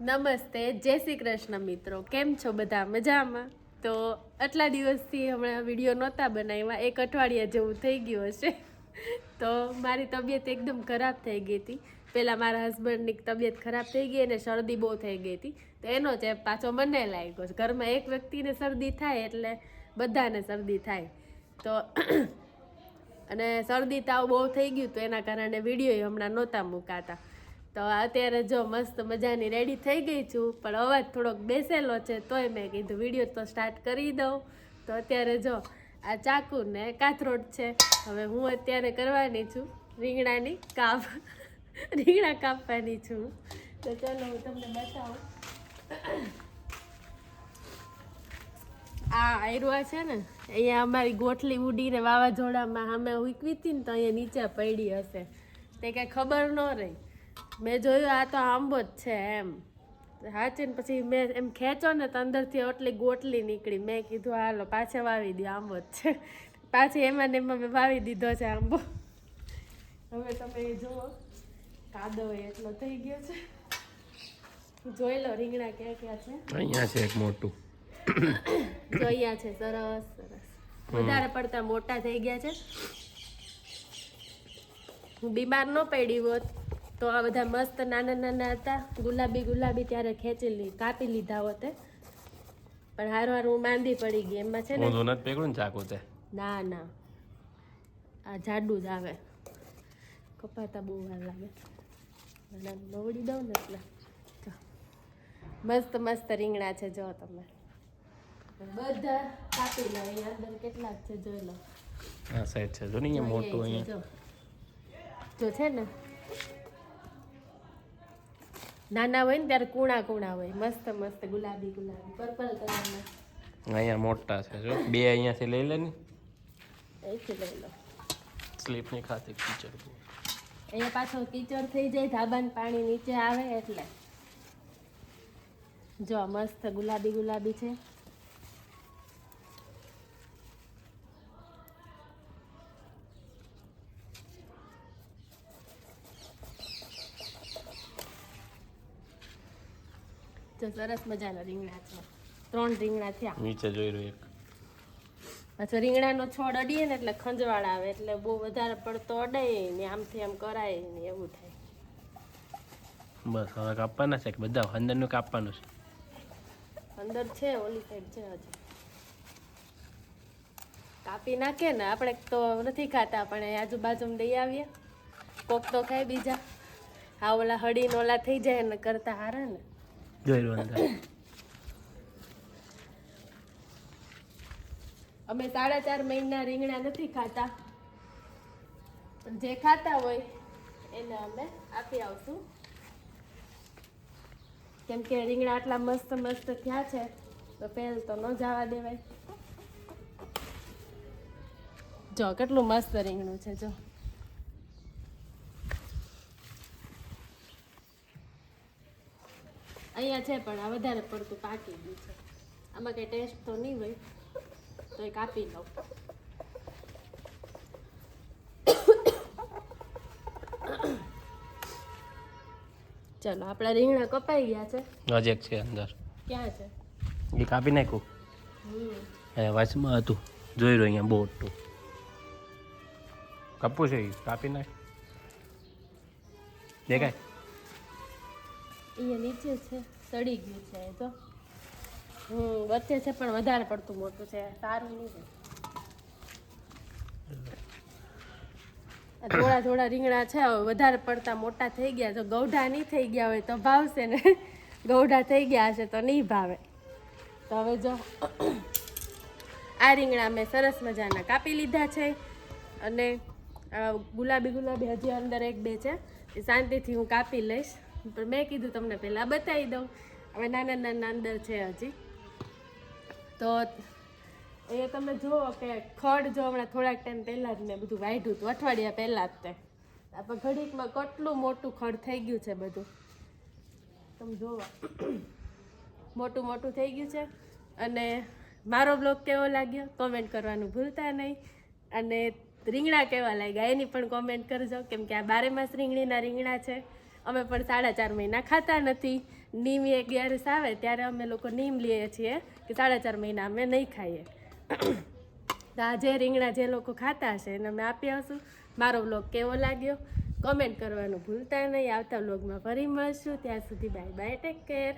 નમસ્તે, જય શ્રી કૃષ્ણ મિત્રો. કેમ છો બધા? મજામાં? તો આટલા દિવસથી હમણાં વીડિયો નહોતા બનાવ્યા. એક અઠવાડિયા જેવું થઈ ગયું હશે. તો મારી તબિયત એકદમ ખરાબ થઈ ગઈ હતી. પહેલાં મારા હસબન્ડની તબિયત ખરાબ થઈ ગઈ અને શરદી બહુ થઈ ગઈ હતી. તો એનો ચેપ પાછો મને લાગ્યો છે. ઘરમાં એક વ્યક્તિને શરદી થાય એટલે બધાને શરદી થાય. તો અને શરદી તાવ બહુ થઈ ગયું તો એના કારણે વીડિયો હમણાં નહોતા મુકાતા. તો અત્યારે જો મસ્ત મજાની રેડી થઈ ગઈ છું, પણ અવાજ થોડોક બેસેલો છે તોય મેં કીધું વીડિયો તો સ્ટાર્ટ કરી દઉં. તો અત્યારે જો આ ચાકુ ને કાથરોટ છે, હવે હું અત્યારે કરવાની છું રીંગણાની કાપ. રીંગણા કાપવાની છું. તો ચાલો હું તમને બતાવું. આ આયરુઆ છે ને, અહીંયા અમારી ગોઠલી ઉડીને વાવાઝોડામાં અમે ઉકવી હતી ને તો અહીંયા નીચે પડી હશે. તે કાંઈ ખબર ન રહી. મેં જોયું આ તો આંબો જ છે એમ. હાચીને પછી મેં એમ ખેંચો ને તો અંદરથી એટલી ગોટલી નીકળી. મેં કીધું હાલો પાછા વાવી દો આંબો જ છે. પાછી એમાં ને એમાં મેં વાવી દીધો છે આંબો. હવે તમે એ જુઓ કાદવ એટલો થઈ ગયો છે. જોઈ લો રીંગણા ક્યાં ક્યાં છે. અહીંયા છે એક મોટું. જો અહીંયા છે સરસ સરસ. વધારે પડતા મોટા થઈ ગયા છે. હું બીમાર ન પડી હોત. તો આ બધા મસ્ત નાના નાના હતા. ગુલાબી ગુલાબી ત્યારે ખેંચી લી કાપી લીધા હોતે. પણ હાર હાર હું માંદી પડી ગઈ. એમાં છે ને ઊંધું નથી પેકડું ને ચાકુ તે? ના ના. આ જાડું જ આવે. કપાતા બહુ વાર લાગે. નવડી દઉં ને એટલે. મસ્ત મસ્ત રીંગણા છે જો તમે. બધા કાપી લો. અહીંયા અંદર કેટલાક છે જોઈ લો. આ સાઈડ છે જો ને અહીંયા મોટું અહીંયા. જો છે ને. નાના હોય ને ત્યારે કૂણા કૂણા હોય. મસ્ત મસ્ત ગુલાબી ગુલાબી પર્પલ કલરના અહીંયા મોટા છે જો. બે અહીંયાથી લઈ લે ને. અહીંથી લઈ લો. સ્લીપ નહીં ખાતી કીચડ અહીંયા પાછો કીચડ થઈ જાય ધાબાનું પાણી નીચે આવે એટલે. જો મસ્ત ગુલાબી ગુલાબી છે. સરસ મજાના રીંગણા છે. ત્રણ રીંગણા થયા. નીચે જોઈ રહ્યો એક. પાછો રીંગણાનો છોડ અડીએ ને એટલે ખંજવાળ આવે એટલે બહુ વધારે પડતો અડાય ને આમથી આમ કરાય ને એવું થાય. બસ હવે કાપવાના છે કે બધા? અંદરનું કાપવાનું છે? અંદર છે ઓલી સાઈડ છે હજી. કાપી નાખે ને આપણે તો નથી ખાતા પણ એ આજુબાજુમાં દઈ આવીએ. કોક તો ખાય બીજા. હા ઓલા હળીને ઓલા થઈ જાય ને કરતા હારા ને. જોઈ અમે સાડા ચાર મહિના રીંગણા નથી ખાતા. જે ખાતા હોય, એને અમે આપી આવશું. કેમ કે રીંગણા આટલા મસ્ત મસ્ત થયા છે, તો પહેલ તો ન જવા દેવાય. જો, કેટલું મસ્ત રીંગણું છે, જો. અહીંયા છે પણ આ વધારે પડતું પાકી ગયું છે. આમાં કંઈ ટેસ્ટ તો નહીં હોય તો એ કાપી લઉં. ચલો આપણા રીંગણા કપાઈ ગયા છે. નજીક છે અંદર. ક્યાં છે? એ કાપી નાખ્યું? હે એ વચમાં હતું. જોઈ રહ્યો અહીંયા બોટું કપું છે? કાપી નાખ. દેખાય? અહીંયા નીચે છે, સડી ગયું છે એ તો. હમ, વચ્ચે છે પણ વધારે પડતું મોટું છે, સારું નહીં છે. થોડા થોડા રીંગણા છે, હવે વધારે પડતા મોટા થઈ ગયા, જો ગૌઢા નહીં થઈ ગયા હોય તો ભાવશે ને. ગૌઢા થઈ ગયા હશે તો નહીં ભાવે. તો હવે જો, આ રીંગણા મેં સરસ મજાના કાપી લીધા છે. અને ગુલાબી ગુલાબી હજી અંદર એક બે છે, એ શાંતિથી હું કાપી લઈશ. પણ મેં કીધું તમને પહેલાં બતાવી દઉં. હવે નાના નાના અંદર છે હજી. તો એ તમે જુઓ કે ખડ જો હમણાં થોડાક ટાઈમ પહેલાં જ મેં બધું વાઢ્યું હતું, અઠવાડિયા પહેલાં જ તે. આપણે ઘડીકમાં કેટલું મોટું ખડ થઈ ગયું છે બધું. તમે જુઓ. મોટું મોટું થઈ ગયું છે. અને મારો બ્લોગ કેવો લાગ્યો? કોમેન્ટ કરવાનું ભૂલતા નહીં. અને રીંગણા કેવા લાગ્યા? એની પણ કોમેન્ટ કરજો. કેમ કે આ બારે માસ રીંગણીના રીંગણા છે. અમે પણ સાડા ચાર મહિના ખાતા નથી. નીમ અગિયારસ આવે ત્યારે અમે લોકો નીમ લઈએ છીએ કે સાડા ચાર મહિના અમે નહીં ખાઈએ. તો આજે રીંગણા જે લોકો ખાતા હશે એને અમે આપી આવશું. મારો વ્લોગ કેવો લાગ્યો? કમેન્ટ કરવાનું ભૂલતા નહીં. આવતા બ્લોગમાં ફરી મળશું. ત્યાં સુધી બાય બાય ટેક કેર